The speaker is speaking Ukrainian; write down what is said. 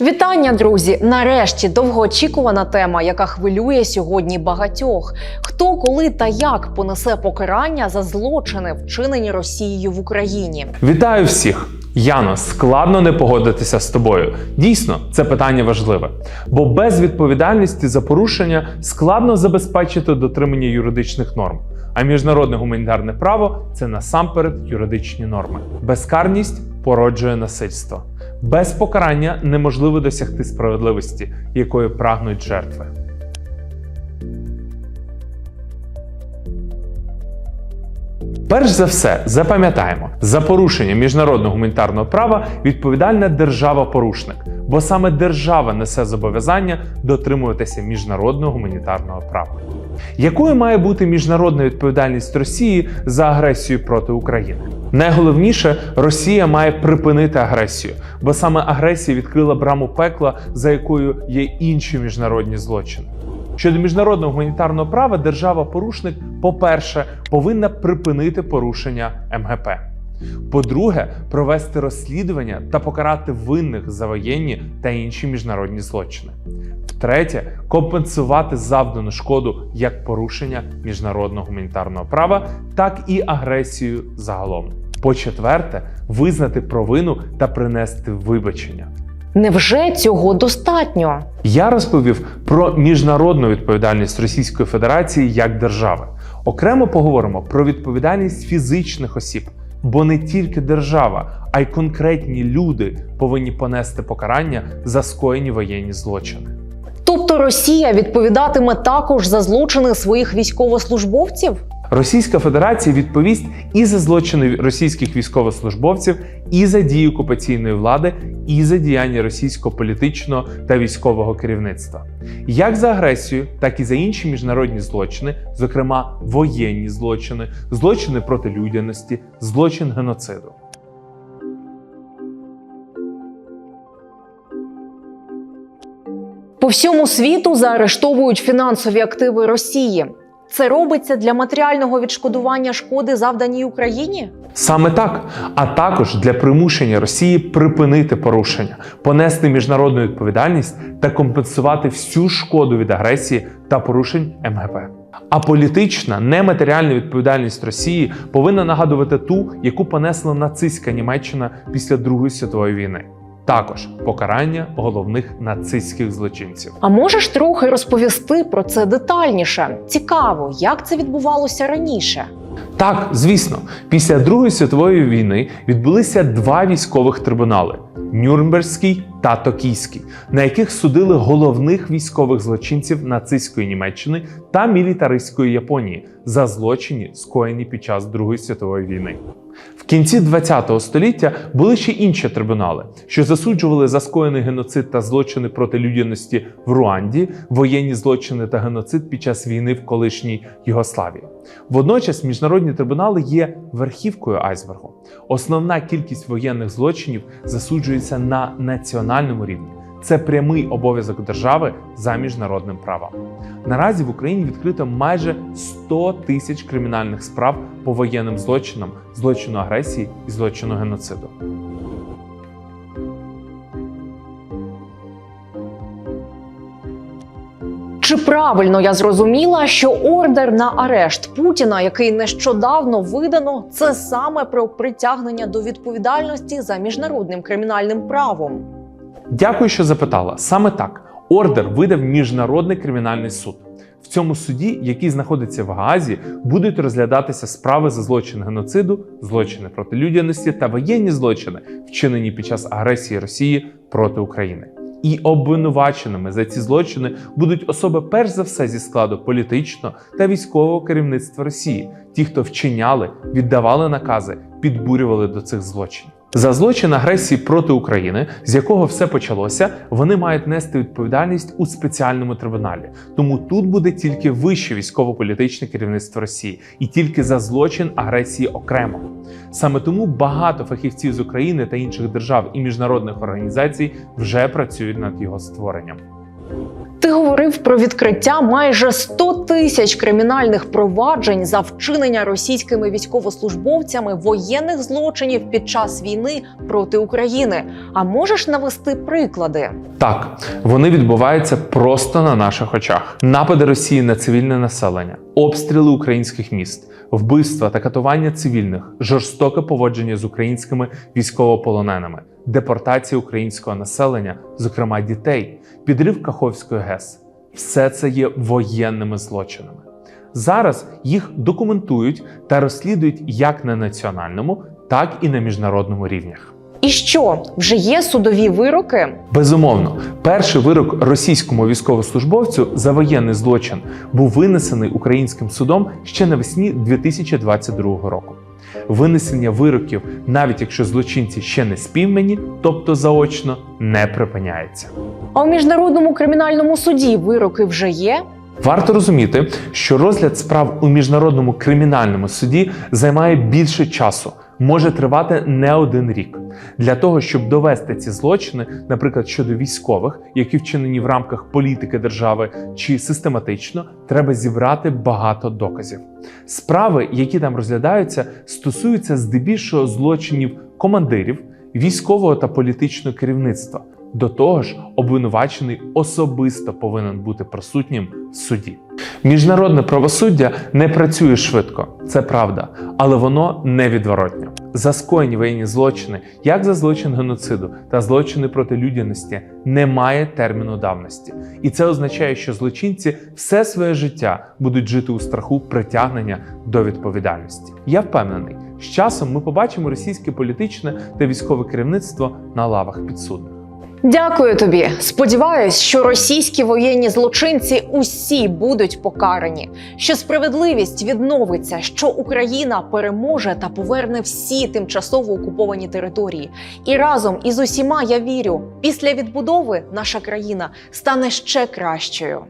Вітання, друзі! Нарешті довгоочікувана тема, яка хвилює сьогодні багатьох. Хто, коли та як понесе покарання за злочини, вчинені Росією в Україні? Вітаю всіх! Яно, складно не погодитися з тобою. Дійсно, це питання важливе, бо без відповідальності за порушення складно забезпечити дотримання юридичних норм. А міжнародне гуманітарне право це насамперед юридичні норми. Безкарність породжує насильство. Без покарання неможливо досягти справедливості, якої прагнуть жертви. Перш за все, запам'ятаємо, за порушення міжнародного гуманітарного права відповідальна держава-порушник, бо саме держава несе зобов'язання дотримуватися міжнародного гуманітарного права. Якою має бути міжнародна відповідальність Росії за агресію проти України? Найголовніше, Росія має припинити агресію, бо саме агресія відкрила браму пекла, за якою є інші міжнародні злочини. Щодо міжнародного гуманітарного права, держава-порушник, по-перше, повинна припинити порушення МГП. По-друге, провести розслідування та покарати винних за воєнні та інші міжнародні злочини. Втретє, компенсувати завдану шкоду як порушення міжнародного гуманітарного права, так і агресію загалом. По-четверте, визнати провину та принести вибачення. Невже цього достатньо? Я розповів про міжнародну відповідальність Російської Федерації як держави. Окремо поговоримо про відповідальність фізичних осіб, бо не тільки держава, а й конкретні люди повинні понести покарання за скоєні воєнні злочини. Тобто Росія відповідатиме також за злочини своїх військовослужбовців? Російська Федерація відповість і за злочини російських військовослужбовців, і за дії окупаційної влади, і за діяння російського політичного та військового керівництва, як за агресію, так і за інші міжнародні злочини, зокрема воєнні злочини, злочини проти людяності, злочин геноциду. По всьому світу заарештовують фінансові активи Росії. Це робиться для матеріального відшкодування шкоди, завданій Україні? Саме так, а також для примушення Росії припинити порушення, понести міжнародну відповідальність та компенсувати всю шкоду від агресії та порушень МГП. А політична нематеріальна відповідальність Росії повинна нагадувати ту, яку понесла нацистська Німеччина після Другої світової війни. Також покарання головних нацистських злочинців. А можеш трохи розповісти про це детальніше? Цікаво, як це відбувалося раніше. Так, звісно, після Другої світової війни відбулися два військових трибунали: Нюрнберзький та Токійський, на яких судили головних військових злочинців нацистської Німеччини та мілітаристської Японії за злочині, скоєні під час Другої світової війни. В кінці ХХ століття були ще інші трибунали, що засуджували за скоєний геноцид та злочини проти людяності в Руанді, воєнні злочини та геноцид під час війни в колишній Югославії. Водночас міжнародні трибунали є верхівкою айсбергу. Основна кількість воєнних злочинів засуджується на національному рівні. Це прямий обов'язок держави за міжнародним правом. Наразі в Україні відкрито майже 100 тисяч кримінальних справ по воєнним злочинам, злочину агресії і злочину геноциду. Чи правильно я зрозуміла, що ордер на арешт Путіна, який нещодавно видано, це саме про притягнення до відповідальності за міжнародним кримінальним правом? Дякую, що запитала. Саме так. Ордер видав Міжнародний кримінальний суд. В цьому суді, який знаходиться в Гаазі, будуть розглядатися справи за злочин геноциду, злочини проти людяності та воєнні злочини, вчинені під час агресії Росії проти України. І обвинуваченими за ці злочини будуть особи, перш за все, зі складу політичного та військового керівництва Росії, ті, хто вчиняли, віддавали накази, підбурювали до цих злочинів. За злочин агресії проти України, з якого все почалося, вони мають нести відповідальність у спеціальному трибуналі. Тому тут буде тільки вище військово-політичне керівництво Росії і тільки за злочин агресії окремо. Саме тому багато фахівців з України та інших держав і міжнародних організацій вже працюють над його створенням. Ти говорив про відкриття майже 100 тисяч кримінальних проваджень за вчинення російськими військовослужбовцями воєнних злочинів під час війни проти України. А можеш навести приклади? Так, вони відбуваються просто на наших очах: напади Росії на цивільне населення, обстріли українських міст, вбивства та катування цивільних, жорстоке поводження з українськими військовополоненими, депортація українського населення, зокрема дітей, підрив Каховської ГЕС. Все це є воєнними злочинами. Зараз їх документують та розслідують як на національному, так і на міжнародному рівнях. І що вже є судові вироки? Безумовно, перший вирок російському військовослужбовцю за воєнний злочин був винесений українським судом ще навесні 2022 року. Винесення вироків, навіть якщо злочинці ще не співмені, тобто заочно, не припиняється. А у міжнародному кримінальному суді вироки вже є. Варто розуміти, що розгляд справ у міжнародному кримінальному суді займає більше часу, може тривати не один рік. Для того щоб довести ці злочини, наприклад, щодо військових, які вчинені в рамках політики держави чи систематично, треба зібрати багато доказів. Справи, які там розглядаються, стосуються здебільшого злочинів командирів, військового та політичного керівництва. До того ж, обвинувачений особисто повинен бути присутнім в суді. Міжнародне правосуддя не працює швидко, це правда, але воно невідворотньо. За скоєні воєнні злочини, як за злочин геноциду та злочини проти людяності, немає терміну давності, і це означає, що злочинці все своє життя будуть жити у страху притягнення до відповідальності. Я впевнений, з часом ми побачимо російське політичне та військове керівництво на лавах підсудних. Дякую тобі. Сподіваюсь, що російські воєнні злочинці усі будуть покарані, що справедливість відновиться, що Україна переможе та поверне всі тимчасово окуповані території. І разом із усіма я вірю, після відбудови наша країна стане ще кращою.